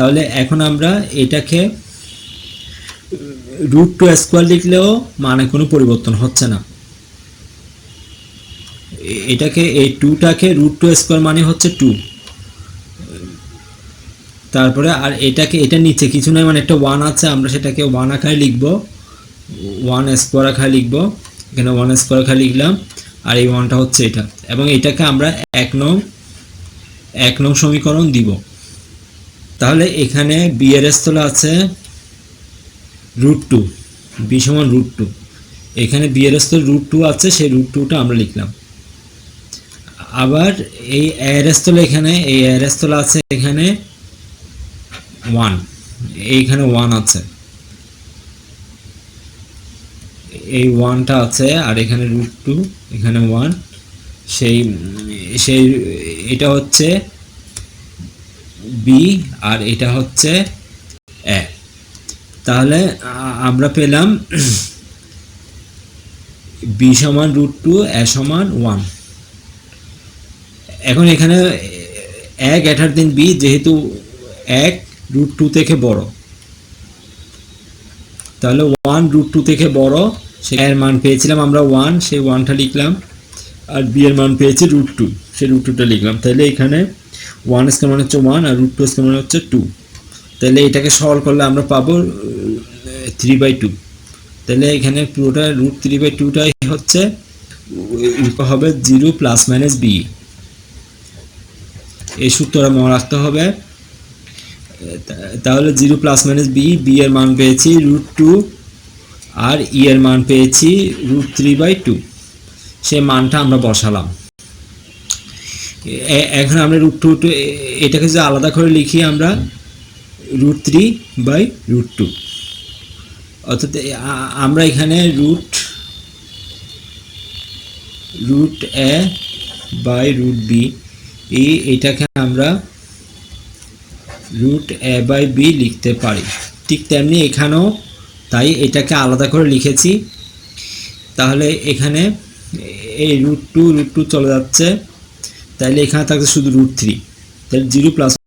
তাহলে এখন আমরা এটাকে রুট টু স্কোয়ার লিখলেও মানে কোনো পরিবর্তন হচ্ছে না। এটাকে এই টুটাকে রুট টু স্কোয়ার মানে হচ্ছে টু তারপরে আর এটাকে, এটা নিচে কিছু নয় মানে একটা ওয়ান আছে, আমরা সেটাকে ওয়ান আকারে লিখব। ওয়ান স্কোয়ার আকারে লিখব। এখানে ওয়ান স্কোয়ার আকারে লিখলাম, আর এই ওয়ানটা হচ্ছে এটা। এবং এটাকে আমরা এক নং এক নং সমীকরণ দিব। তাহলে এখানে বি এর স্থলে আছে রুট টু বি সমান রুট টু এখানে বি এর স্থলে রুট টু আছে, সেই রুট টুটা আমরা লিখলাম। আবার এই এর স্থলে এখানে এই এর স্থলে আছে এখানে ওয়ান এইখানে ওয়ান আছে। এই ওয়ানটা আছে, আর এখানে রুট টু এখানে ওয়ান সেই সেই, এটা হচ্ছে বি আর এটা হচ্ছে এ তাহলে আমরা পেলাম বি সমান রুট টু এ সমান ওয়ান এখন এখানে এক এটার দিন বি যেহেতু এক রুট টু থেকে বড়। তাহলে ওয়ান রুট টু থেকে বড়, সে এর মান পেয়েছিলাম আমরা ওয়ান সেই ওয়ানটা লিখলাম। আর বি এর মান পেয়েছি রুট টু সেই রুট টুটা লিখলাম। তাহলে এখানে ওয়ান স্কোয়ার মানে হচ্ছে ওয়ান আর রুট টু স্কোয়ার মানে হচ্ছে টু তাহলে এটাকে সলভ করলে আমরা পাবো থ্রি বাই টু তাহলে এখানে পুরোটা রুট থ্রি বাই টুটাই হচ্ছে হবে জিরো প্লাস মাইনাস বি এই সূত্রটা মনে রাখতে হবে। তাহলে zero plus minus B B এর মান পেয়েছি রুট টু আর ই এর মান পেয়েছি রুট থ্রি বাই টু সে মানটা আমরা বসালাম। এখন আমরা রুট টু টু এটাকে যদি আলাদা করে লিখি আমরা root three by root two অর্থাৎ আমরা এখানে root root A by root B এই এটাকে আমরা রুট এ বাই বি লিখতে পারি। ঠিক তেমনি এখানেও তাই এটাকে আলাদা করে লিখেছি। তাহলে এখানে এই রুট টু রুট টু চলে যাচ্ছে। তাইলে এখানে থাকছে শুধু রুট থ্রি তাহলে জিরো প্লাস